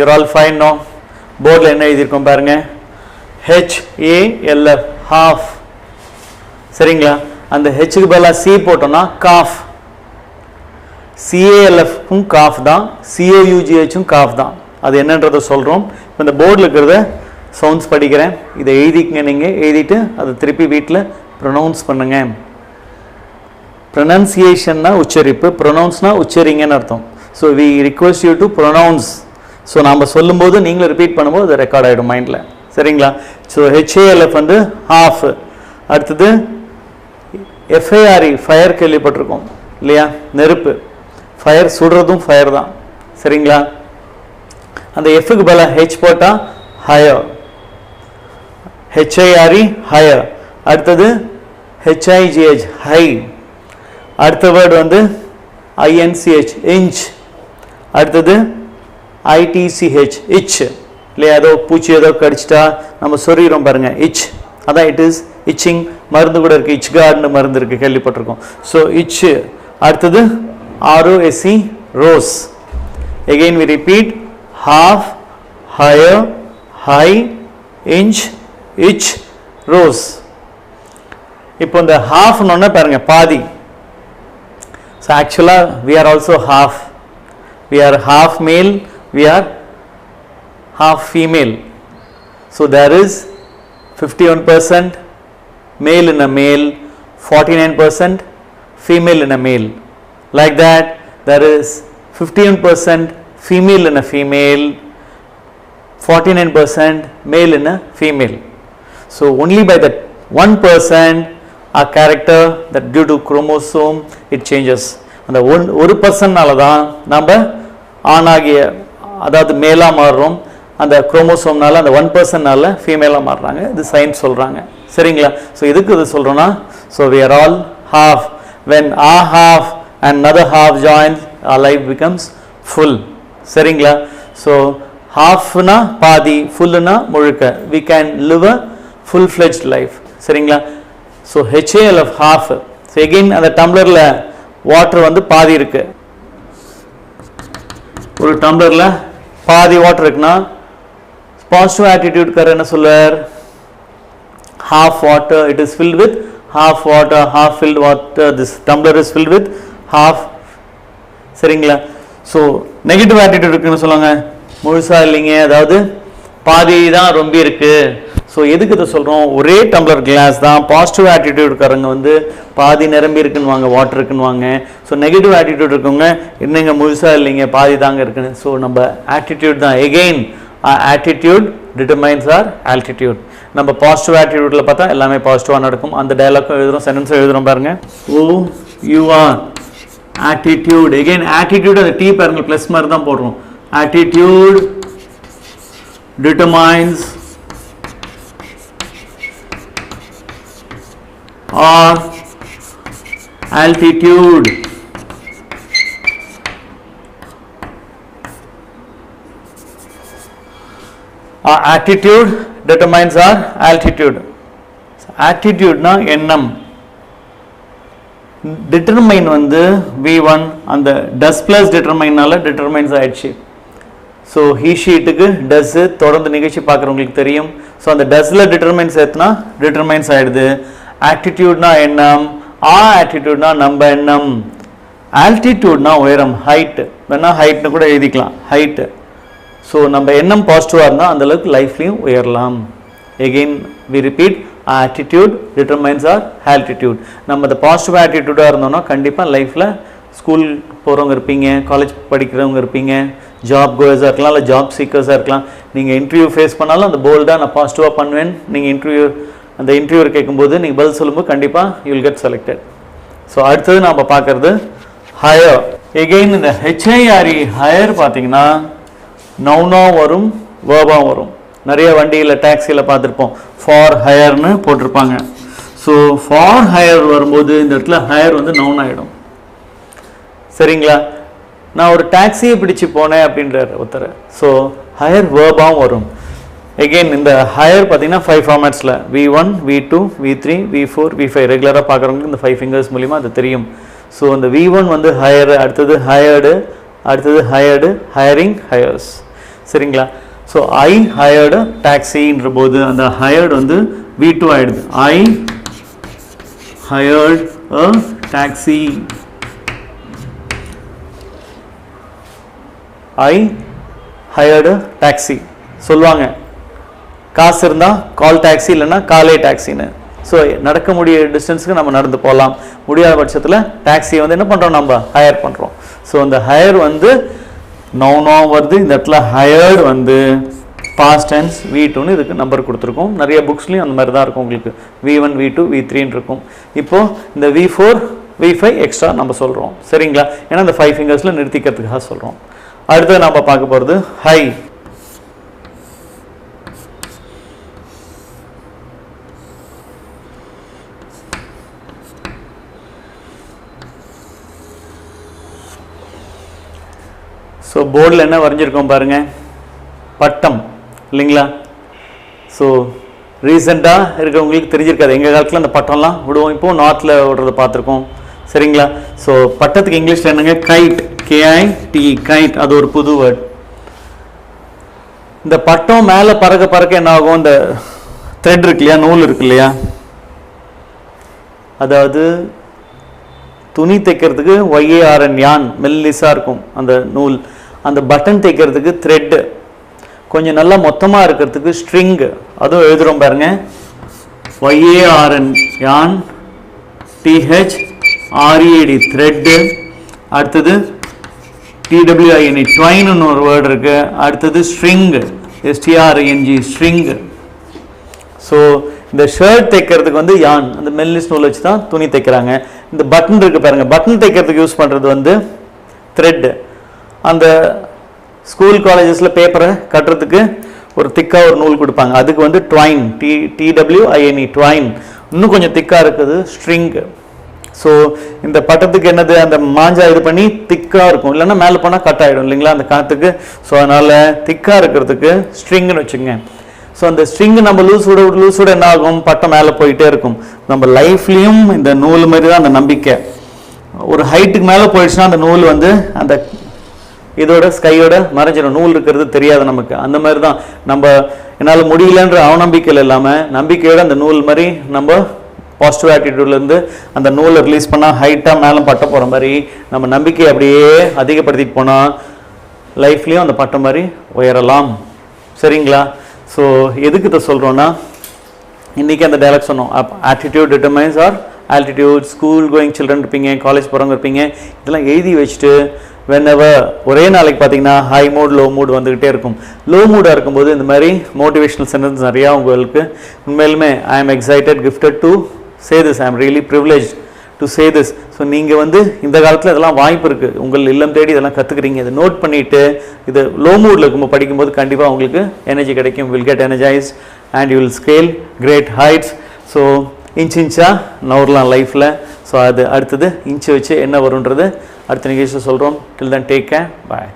Your all fine no போர்டில் என்ன எழுதியிருக்கோம் பாருங்க. ஹெச்ஏஎல்எஃப் ஹாஃப் சரிங்களா? அந்த ஹெச்சுக்கு பதிலாக சி போட்டோம்னா காஃப் சிஏஎல்எஃப்க்கும் காஃப் தான். சிஏயூஜிஹெச்சும் காஃப் தான். அது என்னன்றதை சொல்கிறோம் இப்போ இந்த போர்டில் இருக்கிறத சவுண்ட்ஸ் படிக்கிறேன். இதை எழுதிக்கங்க நீங்கள் எழுதிட்டு அதை திருப்பி வீட்டில் ப்ரொனவுன்ஸ் பண்ணுங்க. ப்ரொனன்சியேஷன்னா உச்சரிப்பு. ப்ரொனவுன்ஸ்னால் உச்சரிங்கன்னு அர்த்தம். So we request you to pronounce so நாம் சொல்லும்போது நீங்களும் ரிப்பீட் பண்ணும்போது அது ரெக்கார்ட் ஆகிடும் மைண்டில் சரிங்களா? ஸோ ஹெச்ஏஎல்எஃப் வந்து ஹாஃப் அடுத்தது எஃப்ஐஆர்இ ஃபயர் கேள்விப்பட்டிருக்கோம். இல்லையா? நெருப்பு. ஃபயர் சுடுறதும் ஃபயர் தான். சரிங்களா? அந்த எஃப்க்கு பதிலாக ஹெச் போட்டால் ஹயர் ஹெச்ஐஆர்இ ஹயர் அடுத்தது ஹெச்ஐஜிஹெச் ஹை அடுத்த வேர்டு வந்து ஐஎன்சிஹெச் இன்ச் அடுத்தது ஐடிசிஹெச் இச் இல்லையா ஏதோ பூச்சி ஏதோ கடிச்சிட்டா நம்ம சொருகிறோம் பாருங்க இச் அதான் இட் இஸ் இச்சிங் மருந்து கூட இருக்கு இச் கார்டுன்னு மருந்து இருக்கு கேள்விப்பட்டிருக்கோம். ஸோ இச் அடுத்தது ROSC rows again we repeat half higher high inch each rows இப்போ இந்த ஹாஃப்னு பாருங்க பாதி. ஸோ ஆக்சுவலாக we are also half we are half மேல் we are half female so there is 51% male in a male 49% female in a male like that there is 51% female in a female 49% male in a female so only by that 1% a character that due to chromosome it changes அந்த one ஒரு பர்சன்னால தான் நம்ம ஆணாகிய அதாவது மேலாக மாறுறோம் அந்த குரோமோசோம்னால அந்த one பர்சன்னால ஃபீமேலாக மாறுறாங்க. இது சயின்ஸ் சொல்கிறாங்க சரிங்களா? ஸோ எதுக்கு இது சொல்கிறோன்னா so we are all half when ah half and other half join life life becomes full சரிங்களா? ஸோ ஹாஃப்னா பாதி ஃபுல்லுனா முழுக்க. We can live a full fledge life சரிங்களா so H A L of half so again அந்த டம்ளரில் water வந்து பாதி இருக்குது ஒரு டம்ளரில் பாதி வாட்டர் இருக்குன்னா பாசிட்டிவ் ஆட்டிடியூட்காரர் என்ன சொல்லுவார்? Half water it is filled with half water half filled water this tumbler is filled with half சரிங்களா? ஸோ நெகட்டிவ் ஆட்டிடியூட் இருக்குன்னு சொல்லுவாங்க. முழுசாக இல்லைங்க. அதாவது பாதி தான் ரொம்ப இருக்குது ஸோ எதுக்கு இதை சொல்கிறோம் ஒரே டம்ளர் கிளாஸ் தான். பாசிட்டிவ் ஆட்டிடியூட் இருக்கிறவங்க வந்து பாதி நிரம்பி இருக்குன்னு வாங்க வாட்டர் இருக்குன்னு வாங்க ஸோ நெகட்டிவ் ஆட்டிடியூட் இருக்கவங்க என்னங்க முழுசாக இல்லைங்க பாதி தாங்க இருக்குன்னு. ஸோ நம்ம ஆட்டிடியூட் தான். Again attitude determines our altitude நம்ம பாசிட்டிவ் ஆட்டிடியூட்டில் பார்த்தா எல்லாமே பாசிட்டிவாக நடக்கும். அந்த டைலாக்கும் எழுதுகிறோம் சென்டென்ஸும் எழுதுகிறோம் பாருங்க. O U R attitude again attitude அந்த டீ பாருங்க ப்ளஸ் மாதிரி தான் போடுறோம். Attitude determines or altitude. Our attitude determines our altitude. Attitude னா எண்ணம். டிட்டர்மைன் வந்து வி ஒன் அந்த டஸ் பிளஸ் டிட்டர்மைனால டிட்டர்மைன்ஸ் ஆயிடுச்சு. ஸோ ஹீ ஷீட்டுக்கு டஸ்ஸு தொடர்ந்து நிகழ்ச்சி பார்க்குறவங்களுக்கு தெரியும். ஸோ அந்த டஸ்ஸில் டிட்டர்மைன்ஸ் ஏற்றுனா டிட்டர்மைன்ஸ் ஆகிடுது ஆட்டிடியூட்னா எண்ணம். ஆ ஆட்டிடியூட்னா நம்ம எண்ணம். ஆல்டிடியூட்னா உயரம் ஹைட்டு வேணா ஹைட்னு கூட எழுதிக்கலாம். ஹைட்டு ஸோ நம்ம எண்ணம் பாசிட்டிவாக இருந்தால் அந்தளவுக்கு லைஃப்லையும் உயரலாம். Again we repeat attitude determines our altitude நம்ம இந்த பாசிட்டிவ் ஆட்டிடியூடாக இருந்தோம்னா கண்டிப்பாக லைஃப்பில் ஸ்கூல் போகிறவங்க இருப்பீங்க காலேஜ் படிக்கிறவங்க இருப்பீங்க ஜாப் கோயர்ஸாக இருக்கலாம் இல்லை ஜாப் சீக்கர்ஸாக இருக்கலாம். நீங்கள் இன்டர்வியூ ஃபேஸ் பண்ணாலும் அந்த போல்டாக நான் பாசிட்டிவாக பண்ணுவேன். நீங்கள் இன்டர்வியூ அந்த இன்டர்வியூ கேட்கும்போது நீங்கள் பதில் சொல்லும்போது கண்டிப்பாக யூல் கெட் செலக்டட் ஸோ அடுத்தது நாம் பார்க்குறது ஹயர் எகெயின் இந்த ஹெச்ஐஆர்இ ஹயர் பார்த்தீங்கன்னா நவுனா வரும் வேர்பா வரும். நிறைய வண்டியில் டாக்ஸியில் பார்த்துருப்போம். ஃபார் ஹயர்னு போட்டிருப்பாங்க. ஸோ ஃபார் ஹயர் வரும்போது இந்த இடத்துல ஹயர் வந்து நவுன் ஆகிடும் சரிங்களா? நான் ஒரு டாக்ஸியை பிடிச்சு போனேன் அப்படின்றார் ஒருத்தர். ஸோ ஹயர் வேர்பாகவும் வரும். எகெயின் இந்த ஹையர் பார்த்தீங்கன்னா five ஃபார்மேட்ஸில் V one V two V three V four V five ரெகுலராக பார்க்குறவங்களுக்கு இந்த ஃபைவ் ஃபிங்கர்ஸ் மூலிமா அது தெரியும். ஸோ இந்த வி ஒன் வந்து ஹயர் அடுத்தது ஹையர்டு அடுத்தது ஹையர்டு ஹையரிங் ஹையர்ஸ் சரிங்களா? ஸோ ஐ ஹையர்டு டாக்ஸின்ற போது அந்த ஹையர்டு வந்து வி டூ ஆயிடுது. I hired a taxi I hired taxi சொல்லுவாங்க. காசு இருந்தால் கால் டாக்ஸி இல்லைன்னா காலே டாக்ஸின்னு ஸோ நடக்க முடிய டிஸ்டன்ஸுக்கு நம்ம நடந்து போகலாம். முடியாத பட்சத்தில் டாக்ஸியை வந்து என்ன பண்ணுறோம் நம்ம? ஹையர் பண்ணுறோம் ஸோ அந்த ஹையர் வந்து நோ வருது. இந்த இடத்துல ஹையர்டு வந்து பாஸ்ட் டென்ஸ் வி டூன்னு இதுக்கு நம்பர் கொடுத்துருக்கோம். நிறைய புக்ஸ்லையும் அந்த மாதிரி தான் இருக்கும் உங்களுக்கு. V one V two V த்ரீன்னு இருக்கும். இப்போது இந்த V four V five extra நம்ம சொல்கிறோம் சரிங்களா? ஏன்னா இந்த ஃபைவ் ஃபிங்கர்ஸில் நிறுத்திக்கிறதுக்காக சொல்கிறோம் அடுத்தது நம்ம பார்க்க போகிறது ஹை ஸோ போர்டில் என்ன வரைஞ்சிருக்கோம் பாருங்க. பட்டம் இல்லைங்களா? ஸோ ரீசெண்டாக இருக்கிறவங்களுக்கு தெரிஞ்சிருக்காது. எங்கள் காலத்தில் அந்த பட்டம்லாம் விடுவோம். இப்போ நார்த்தில் விடுறத பார்த்துருக்கோம். சரிங்களா? ஸோ பட்டத்துக்கு இங்கிலீஷில் என்னங்க? கைட் கேஐ டி கைட் அது ஒரு புது வேர்ட் இந்த பட்டம் மேலே பறக்க பறக்க என்ன ஆகும்? இந்த த்ரெட் இருக்கு இல்லையா? நூல் இருக்கு இல்லையா? அதாவது துணி தைக்கிறதுக்கு ஒய்ஏஆர்என் யான் மெல்லிஸாக இருக்கும் அந்த நூல். அந்த பட்டன் தைக்கிறதுக்கு த்ரெட்டு கொஞ்சம் நல்லா மொத்தமாக இருக்கிறதுக்கு ஸ்ட்ரிங்கு அதுவும் எழுதுகிறோம் பாருங்க. ஒய்ஏஆர்என் யான் டிஹெச் ஆர்இடி த்ரெட்டு அடுத்தது டிடபிள்யூஐஎன்இ ட்வைன்னு ஒரு வேர்டு இருக்குது அடுத்தது string S T R N G string so இந்த ஷர்ட் தைக்கிறதுக்கு வந்து யான் அந்த மெல்லிஸ் நூல் வச்சு தான் துணி தைக்கிறாங்க. இந்த பட்டன் இருக்கு பாருங்க. பட்டன் தைக்கிறதுக்கு யூஸ் பண்ணுறது வந்து த்ரெட்டு அந்த ஸ்கூல் காலேஜஸில் பேப்பரை கட்டுறதுக்கு ஒரு திக்காக ஒரு நூல் கொடுப்பாங்க. அதுக்கு வந்து ட்வைன் டி டிடபிள்யூஐஎன்இ ட்வைன் இன்னும் கொஞ்சம் திக்காக இருக்குது ஸ்ட்ரிங் ஸோ இந்த பட்டத்துக்கு என்னது? அந்த மாஞ்சா இது பண்ணி திக்காக இருக்கும். இல்லைன்னா மேலே போனால் கட் ஆகிடும் இல்லைங்களா? அந்த காற்றுக்கு ஸோ அதனால் திக்காக இருக்கிறதுக்கு ஸ்ட்ரிங்னு வச்சுங்க ஸோ அந்த ஸ்ட்ரிங்கு நம்ம லூஸ் விட லூஸ் விட என்ன ஆகும் பட்டம் மேலே போயிட்டே இருக்கும். நம்ம லைஃப்லேயும் இந்த நூல் மாதிரி தான் அந்த நம்பிக்கை. ஒரு ஹைட்டுக்கு மேலே போயிடுச்சுன்னா அந்த நூல் வந்து அந்த இதோட ஸ்கையோட மறைஞ்சிடும் நூல் இருக்கிறது தெரியாது நமக்கு. அந்த மாதிரி தான். நம்ம என்னால் முடியலன்ற அவநம்பிக்கையில் இல்லாமல் நம்பிக்கையோட அந்த நூல் மாதிரி நம்ம பாசிட்டிவ் ஆட்டிடியூட்லேருந்து அந்த நூலை ரிலீஸ் பண்ணால் ஹைட்டாக மேலே பட்ட போகிற மாதிரி நம்ம நம்பிக்கையை அப்படியே அதிகப்படுத்திட்டு போனால் லைஃப்லேயும் அந்த பட்டம் மாதிரி உயரலாம். சரிங்களா? ஸோ எதுக்கு இதை சொல்கிறோன்னா இன்றைக்கி அந்த டைலாக் சொன்னோம். Up attitude determines our altitude school going children இருப்பீங்க காலேஜ் போகிறவங்க இருப்பீங்க இதெல்லாம் எழுதி வச்சுட்டு வென்னவர் ஒரே நாளைக்கு பார்த்தீங்கன்னா ஹை மூட் லோ மூட் வந்துக்கிட்டே இருக்கும். லோ மூடாக இருக்கும்போது இந்த மாதிரி மோட்டிவேஷனல் சென்டென்ஸ் நிறையா உங்களுக்கு உண்மையிலுமே I am excited gifted to say this I am really privilege to say this so நீங்கள் வந்து இந்த காலத்தில் இதெல்லாம் வாய்ப்பு இருக்குது உங்கள் இல்லம் தேடி இதெல்லாம் கற்றுக்குறீங்க இதை நோட் பண்ணிவிட்டு இது லோ மூடில் இருக்கும்போது படிக்கும்போது கண்டிப்பாக உங்களுக்கு எனர்ஜி கிடைக்கும். Will get energise and you will scale great heights so inch இன்ச்சாக நவரலாம் லைஃப்பில் ஸோ அது அடுத்தது இன்ச்சு வச்சு என்ன வரும்ன்றது அடுத்த நிகழ்ச்சியில் சொல்கிறோம் till then take care bye